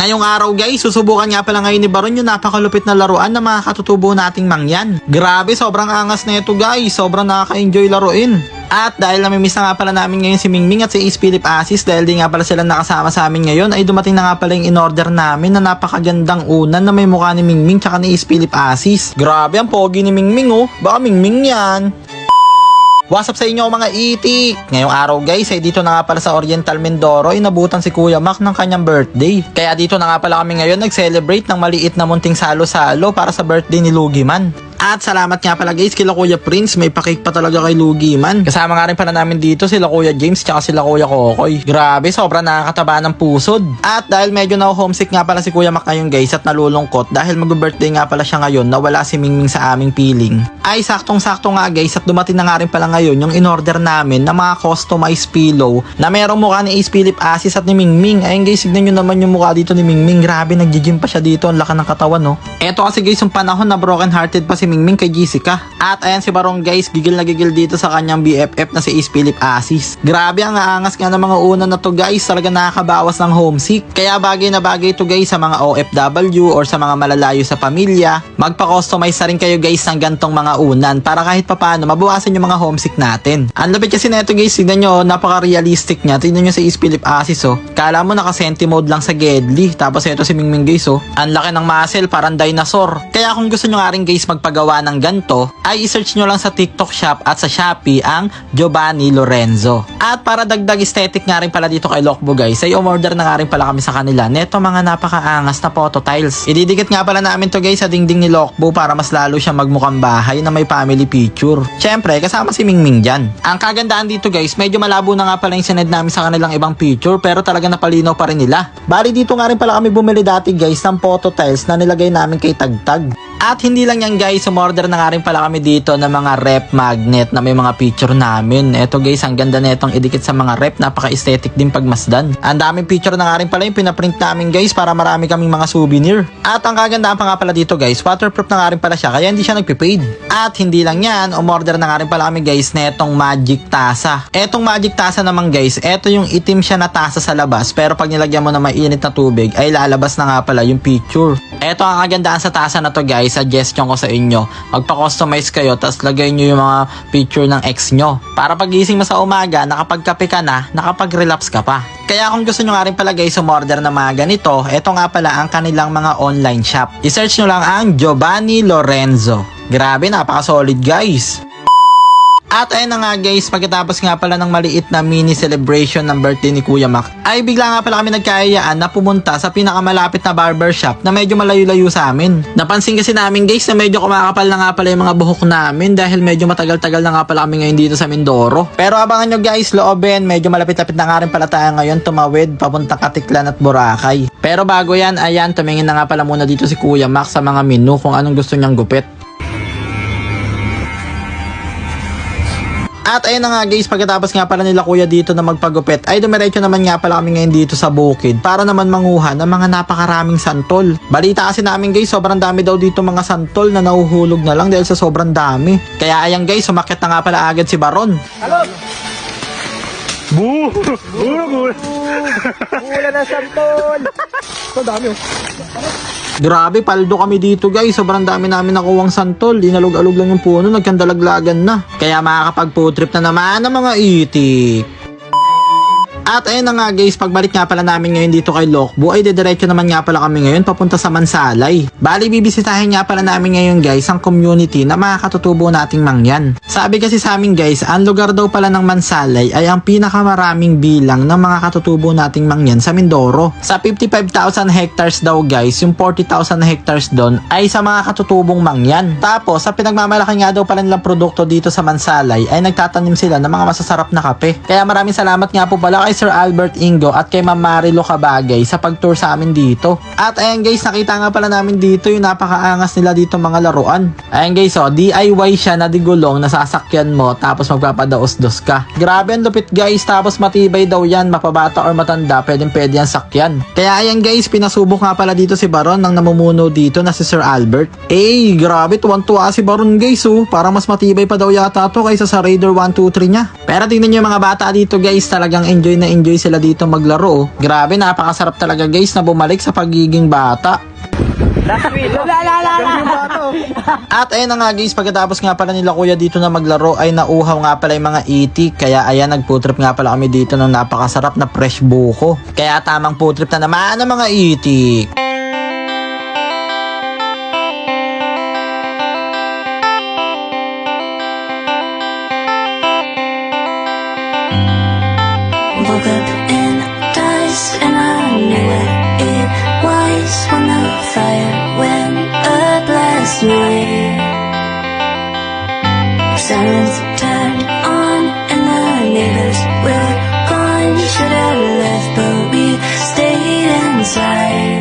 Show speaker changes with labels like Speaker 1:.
Speaker 1: Ngayong araw guys, susubukan nga pala ngayon ni Baron yung napakalupit na laruan na mga katutubo nating mangyan. Grabe, sobrang angas na ito guys. Sobrang nakaka-enjoy laruin. At dahil namimiss na nga pala namin ngayon si Mingming at si Ace Philip Asis dahil di nga pala sila nakasama sa amin ngayon ay dumating na nga pala yung in-order namin na napakagandang unan na may mukha ni Mingming tsaka ni Ace Philip Asis. Grabe ang pogi ni Mingming oh. Baka Mingming yan. What's up sa inyo mga itik? Ngayong araw guys ay dito na nga pala sa Oriental Mindoro inabutan si Kuya Mac ng kanyang birthday. Kaya dito na nga pala kami ngayon nag-celebrate ng maliit na munting salo-salo para sa birthday ni Lugiman. At salamat nga pala guys kila Kuya Prince, may pakik pa talaga kay Lugi man. Kasama nga rin pala namin dito sila Kuya James tsaka sila Kuya Kokoy. Grabe, sobrang nakakataba ng pusod. At dahil medyo na homesick nga pala si Kuya Mac ngayon guys at nalulungkot dahil mag-birthday nga pala siya ngayon na wala si Mingming sa aming piling. Ay saktong-sakto nga guys at dumating na nga rin pala ngayon yung in-order namin na mga customized pillow na merong mukha ni Ace Philip Asis at ni Mingming. Ayun guys, signan nyo naman yung mukha dito ni Mingming. Grabe, nag-gym pa siya dito. Ang laki ng katawan, no? Eto kasi guys, yung panahon na broken hearted pa si Mingming kay Jessica. At ayan si Barong guys, gigil na gigil dito sa kanyang BFF na si Ace Philip Asis. Grabe ang aangas nga ng mga una na to guys, talaga nakakabawas ng homesick. Kaya bagay na bagay to guys sa mga OFW or sa mga malalayo sa pamilya. Magpa-customize na rin kayo guys ng gantong mga unan para kahit papano mabawasan yung mga homesick natin. Ang lapit kasi neto guys, tignan nyo, napaka-realistic niya. Tignan nyo si Ace Philip Asis oh. Kala mo naka-senti mode lang sa Gedli. Tapos ito si Mingming guys oh. Ang laki ng muscle, parang dinosaur. Kaya kung gusto nyo nga rin guys magpagawa ng ganto, ay i-search nyo lang sa TikTok shop at sa Shopee ang Giovanni Lorenzo. At para dagdag aesthetic nga rin pala dito kay Lokbo guys, ay umorder na nga rin pala kami sa kanila neto mga napakaangas na photo tiles. Ididikit nga pala namin to guys sa dingding ni Lokbo para mas lalo siya magmukhang bahay na may family picture. Syempre, kasama si Mingming dyan. Ang kagandaan dito guys, medyo malabo na nga pala yung sined namin sa kanilang ibang picture pero talaga napalinaw pa rin nila. Bali dito nga rin pala kami bumili dati guys ng photo tiles na nilagay namin kay Tagtag. At hindi lang yan guys, umorder na nga rin pala kami dito ng mga rep magnet na may mga picture namin. Eto guys, ang ganda na idikit sa mga rep, napaka-aesthetic din pagmasdan. Ang daming picture na nga rin pala yung pinaprint namin guys para marami kaming mga souvenir. At ang kagandaan pa nga pala dito guys, waterproof na nga rin pala siya kaya hindi siya nagpipaid. At hindi lang yan, umorder na nga rin pala kami guys na itong magic tasa. Etong magic tasa naman guys, eto yung itim siya na tasa sa labas pero pag nilagyan mo na mainit na tubig ay lalabas na nga pala yung picture. Eto ang kagandaan sa tasa na to guys, suggestion ko sa inyo. Magpa-customize kayo tapos lagay nyo yung mga picture ng ex nyo. Para pagising mo sa umaga, nakapagkape ka na, nakapag-relapse ka pa. Kaya kung gusto nyo nga rin pala guys umorder ng mga ganito, eto nga pala ang kanilang mga online shop. I-search nyo lang ang Giovanni Lorenzo. Grabe, napaka-solid guys. At ayun na nga guys, pagkatapos nga pala ng maliit na mini celebration ng birthday ni Kuya Mac, ay bigla nga pala kami nagkayayaan na pumunta sa pinakamalapit na barbershop na medyo malayo-layo sa amin. Napansin kasi namin guys na medyo kumakapal na nga pala yung mga buhok namin dahil medyo matagal-tagal na nga pala kami ngayon dito sa Mindoro. Pero abangan nyo guys, loobin, medyo malapit-lapit na nga rin pala tayo ngayon tumawid papuntang Katiklan at Boracay. Pero bago yan, ayan, tumingin na nga pala muna dito si Kuya Mac sa mga menu kung anong gusto niyang gupit. At ayun na nga guys, pagkatapos nga pala nila kuya dito na magpagupit, ay dumiretso naman nga pala kami ngayon dito sa bukid para naman manguha ng mga napakaraming santol. Balita kasi namin guys, sobrang dami daw dito mga santol na nahuhulog na lang dahil sa sobrang dami. Kaya ayan guys, sumakit na nga pala agad si Baron.
Speaker 2: Bu! Buro, buro!
Speaker 3: Wala na santol. Ito dami oh.
Speaker 1: Grabe, paldo kami dito guys. Sobrang dami namin nakuwang santol. Inalog-alog lang yung puno, nagkandalaglagan na. Kaya makakapag trip na naman ng mga itik. At ayun na nga guys, pagbalik nga pala namin ngayon dito kay Lokbo, ay dediretso naman nga pala kami ngayon papunta sa Mansalay. Bali, bibisitahin nga pala namin ngayon guys ang community na makakatutubo nating mangyan. Sabi kasi sa amin guys, ang lugar daw pala ng Mansalay ay ang pinakamaraming bilang ng mga katutubo nating mangyan sa Mindoro. Sa 55,000 hectares daw guys, yung 40,000 hectares doon ay sa mga katutubong mangyan. Tapos, sa pinagmamalaki nga daw pala nilang produkto dito sa Mansalay ay nagtatanim sila ng mga masasarap na kape. Kaya maraming salamat nga po pala kay Sir Albert Ingo at kay Ma'am Marilo Kabagay sa pag-tour sa amin dito. At ayan guys, nakita nga pala namin dito yung napakaangas nila dito mga laruan. Ayan guys, oh, DIY siya na digulong na sasakyan mo tapos magpapadaos-dos ka. Grabe ang lupit guys, tapos matibay daw yan, mapabata or matanda, pwedeng pwede yan sakyan. Kaya ayan guys, pinasubok nga pala dito si Baron ng namumuno dito na si Sir Albert. Eh, grabe, tuwan-tuwa si Baron guys oh. Parang mas matibay pa daw yata to kaysa sa Raider 123 niya. Pero tingnan nyo mga bata dito guys, talagang enjoy na na enjoy sila dito maglaro. oh. Grabe, napakasarap talaga guys na bumalik sa pagiging bata.
Speaker 3: La.
Speaker 1: At ayun na nga guys, pagkatapos nga pala nila kuya dito na maglaro ay nauhaw nga pala yung mga itik. Kaya ayan, nagputrip nga pala kami dito ng napakasarap na fresh buko. Kaya tamang putrip na naman ang mga itik.
Speaker 4: woke up in dusk and I knew it. It was when the fire went up last night. Silence turned on and the neighbors were gone. Should have left, but we stayed inside.